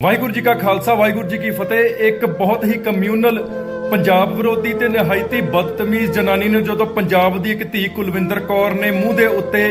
ਵਾਹਿਗੁਰੂ ਜੀ ਕਾ ਖਾਲਸਾ, ਵਾਹਿਗੁਰੂ ਜੀ ਕੀ ਫਤਿਹ। ਇੱਕ ਬਹੁਤ ਹੀ ਕਮਿਊਨਲ ਪੰਜਾਬ ਵਿਰੋਧੀ ਤੇ ਨਿਹਾਇਤੀ ਬਦਤਮੀਜ਼ ਜਨਾਨੀ ਨੂੰ ਜਦੋਂ ਪੰਜਾਬ ਦੀ ਇੱਕ ਧੀ ਕੁਲਵਿੰਦਰ ਕੌਰ ਨੇ ਮੂੰਹ ਦੇ ਉੱਤੇ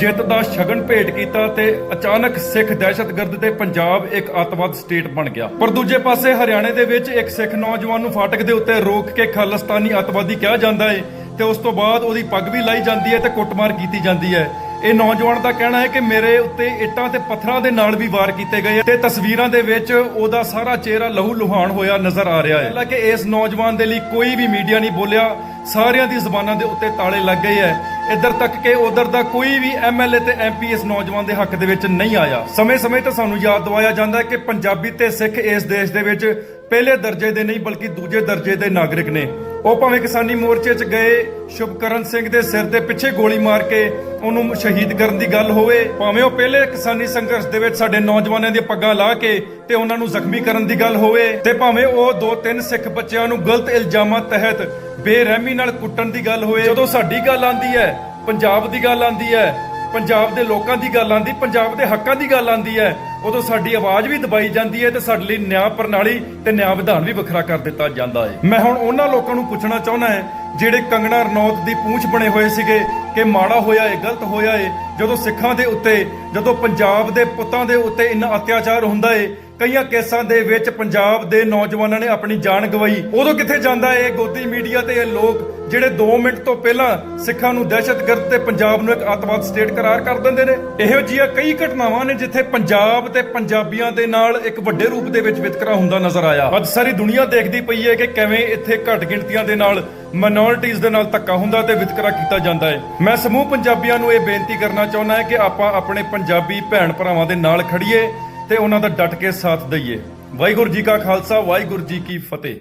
ਜਿੱਤ ਦਾ ਸ਼ਗਨ ਭੇਟ ਕੀਤਾ ਤੇ ਅਚਾਨਕ ਸਿੱਖ ਦਹਿਸ਼ਤਗਰਦ ਤੇ ਪੰਜਾਬ ਇੱਕ ਅਤਵਾਦ ਸਟੇਟ ਬਣ ਗਿਆ। ਪਰ ਦੂਜੇ ਪਾਸੇ ਹਰਿਆਣੇ ਦੇ ਵਿੱਚ ਇੱਕ ਸਿੱਖ ਨੌਜਵਾਨ ਨੂੰ ਫਾਟਕ ਦੇ ਉੱਤੇ ਰੋਕ ਕੇ ਖਾਲਿਸਤਾਨੀ ਅੱਤਵਾਦੀ ਕਿਹਾ ਜਾਂਦਾ ਹੈ ਤੇ ਉਸ ਤੋਂ ਬਾਅਦ ਉਹਦੀ ਪੱਗ ਵੀ ਲਾਈ ਜਾਂਦੀ ਹੈ ਤੇ ਕੁੱਟਮਾਰ ਕੀਤੀ ਜਾਂਦੀ ਹੈ। ਇਹ ਨੌਜਵਾਨ ਦਾ ਕਹਿਣਾ ਹੈ ਕਿ ਮੇਰੇ ਉੱਤੇ ਇੱਟਾਂ ਤੇ ਪੱਥਰਾਂ ਦੇ ਨਾਲ ਵੀ ਵਾਰ ਕੀਤੇ ਗਏ ਤੇ ਤਸਵੀਰਾਂ ਦੇ ਵਿੱਚ ਉਹਦਾ ਸਾਰਾ ਚਿਹਰਾ ਲਹੂ ਲੁਹਾਨ ਹੋਇਆ ਨਜ਼ਰ ਆ ਰਿਹਾ ਹੈ। ਹਾਲਾਂਕਿ ਇਸ ਨੌਜਵਾਨ ਦੇ ਲਈ ਕੋਈ ਵੀ ਮੀਡੀਆ ਨਹੀਂ ਬੋਲਿਆ, ਸਾਰਿਆਂ ਦੀ ਜ਼ੁਬਾਨਾਂ ਦੇ ਉੱਤੇ ਤਾਲੇ ਲੱਗ ਗਏ ਐ ਇੱਧਰ ਤੱਕ ਕਿ ਉਧਰ ਦਾ ਕੋਈ ਵੀ ਐਮਐਲਏ ਤੇ ਐਮਪੀ ਇਸ ਨੌਜਵਾਨ ਦੇ ਹੱਕ ਦੇ ਵਿੱਚ ਨਹੀਂ ਆਇਆ। ਸਮੇਂ-ਸਮੇਂ ਤੇ ਸਾਨੂੰ ਯਾਦ ਦਿਵਾਇਆ ਜਾਂਦਾ ਹੈ ਕਿ ਪੰਜਾਬੀ ਤੇ ਸਿੱਖ ਇਸ ਦੇਸ਼ ਦੇ ਵਿੱਚ ਪਹਿਲੇ ਦਰਜੇ ਦੇ ਨਹੀਂ, ਬਲਕਿ ਦੂਜੇ ਦਰਜੇ ਦੇ ਨਾਗਰਿਕ ਨੇ। ਉਹ ਭਾਵੇਂ ਕਿਸਾਨੀ ਮੋਰਚੇ 'ਚ ਗਏ, ਸ਼ੁਭਕਰਨ ਸਿੰਘ ਦੇ ਸਿਰ ਤੇ ਪਿੱਛੇ ਗੋਲੀ ਮਾਰ ਕੇ ਉਹਨੂੰ ਸ਼ਹੀਦ ਕਰਨ ਦੀ ਗੱਲ ਹੋਵੇ, ਭਾਵੇਂ ਉਹ ਪਹਿਲੇ ਕਿਸਾਨੀ ਸੰਘਰਸ਼ ਦੇ ਵਿੱਚ ਸਾਡੇ ਨੌਜਵਾਨਾਂ ਦੀਆਂ ਪੱਗਾਂ ਲਾ ਕੇ ਤੇ ਉਹਨਾਂ ਨੂੰ ਜ਼ਖਮੀ ਕਰਨ ਦੀ ਗੱਲ ਹੋਵੇ ਤੇ ਭਾਵੇਂ ਉਹ ਦੋ ਤਿੰਨ ਸਿੱਖ ਬੱਚਿਆਂ ਨੂੰ ਗਲਤ ਇਲਜ਼ਾਮਾਂ ਤਹਿਤ ਬੇਰਹਿਮੀ ਨਾਲ ਕੁੱਟਣ ਦੀ ਗੱਲ ਹੋਵੇ, ਜਦੋਂ ਸਾਡੀ ਗੱਲ ਆਂਦੀ ਹੈ, ਪੰਜਾਬ ਦੀ ਗੱਲ ਆਂਦੀ ਹੈ, ਪੰਜਾਬ ਦੇ ਲੋਕਾਂ ਦੀ ਗੱਲ ਆਂਦੀ, ਪੰਜਾਬ ਦੇ ਹੱਕਾਂ ਦੀ ਗੱਲ ਆਂਦੀ ਹੈ, ਉਦੋਂ ਸਾਡੀ ਆਵਾਜ਼ ਵੀ ਦਬਾਈ ਜਾਂਦੀ ਹੈ ਤੇ ਸਾਡੇ ਲਈ ਨਿਆਂ ਪ੍ਰਣਾਲੀ ਤੇ ਨਿਆਂ ਵਿਧਾਨ ਵੀ ਵੱਖਰਾ ਕਰ ਦਿੱਤਾ ਜਾਂਦਾ ਹੈ। ਮੈਂ ਹੁਣ ਉਹਨਾਂ ਲੋਕਾਂ ਨੂੰ ਪੁੱਛਣਾ ਚਾਹੁੰਦਾ ਹਾਂ ਜਿਹੜੇ ਕੰਗਣਾ ਰਣੌਤ ਦੀ ਪੂੰਛ ਬਣੇ ਹੋਏ ਸੀਗੇ ਕਿ ਮਾੜਾ ਹੋਇਆ ਏ, ਗਲਤ ਹੋਇਆ ਏ, ਜਦੋਂ ਸਿੱਖਾਂ ਦੇ ਉੱਤੇ, ਜਦੋਂ ਪੰਜਾਬ ਦੇ ਪੁੱਤਾਂ ਦੇ ਉੱਤੇ ਇੰਨਾ ਅਤਿਆਚਾਰ ਹੁੰਦਾ ਏ ਕਈਆਂ ਕੇਸਾਂ ਦੇ ਵਿੱਚ ਪੰਜਾਬ ਦੇ ਨੌਜਵਾਨਾਂ ਨੇ ਆਪਣੀ ਜਾਨ ਗਵਾਈ। ਉਦੋਂ ਕਿੱਥੇ ਜਾਂਦਾ ਏ ਗੋਦੀ ਮੀਡੀਆ ਤੇ ਇਹ ਲੋਕ ਜਿਹੜੇ 2 ਮਿੰਟ ਤੋਂ ਪਹਿਲਾਂ ਸਿੱਖਾਂ ਨੂੰ ਦਹਿਸ਼ਤਗਰਦ ਤੇ ਪੰਜਾਬ ਨੂੰ ਇੱਕ ਅੱਤਵਾਦ ਸਟੇਟ ਕਰਾਰ ਕਰ ਦਿੰਦੇ ਨੇ। ਇਹੋ ਜਿਹੀਆਂ ਕਈ ਘਟਨਾਵਾਂ ਨੇ ਜਿੱਥੇ ਪੰਜਾਬ ਤੇ ਪੰਜਾਬੀਆਂ ਦੇ ਨਾਲ ਇੱਕ ਵੱਡੇ ਰੂਪ ਦੇ ਵਿੱਚ ਵਿਤਕਰਾ ਹੁੰਦਾ ਨਜ਼ਰ ਆਇਆ। ਅੱਜ ਸਾਰੀ ਦੁਨੀਆ ਦੇਖਦੀ ਪਈ ਹੈ ਕਿ ਕਿਵੇਂ ਇੱਥੇ ਘੱਟ ਗਿਣਤੀਆਂ ਦੇ ਨਾਲ ਮਾਈਨੋਰਿਟੀਜ਼ ਦੇ ਨਾਲ ਧੱਕਾ ਹੁੰਦਾ ਤੇ ਵਿਤਕਰਾ ਕੀਤਾ ਜਾਂਦਾ ਹੈ। ਮੈਂ ਸਮੂਹ ਪੰਜਾਬੀਆਂ ਨੂੰ ਇਹ ਬੇਨਤੀ ਕਰਨਾ ਚਾਹੁੰਦਾ ਹਾਂ ਕਿ ਆਪਾਂ ਆਪਣੇ ਪੰਜਾਬੀ ਭੈਣ ਭਰਾਵਾਂ ਦੇ ਨਾਲ ਖੜੀਏ ਤੇ ਉਹਨਾਂ ਦਾ ਡਟ ਕੇ ਸਾਥ ਦਈਏ। ਵਾਹਿਗੁਰੂ ਜੀ ਕਾ ਖਾਲਸਾ, ਵਾਹਿਗੁਰੂ ਜੀ ਕੀ ਫਤਿਹ।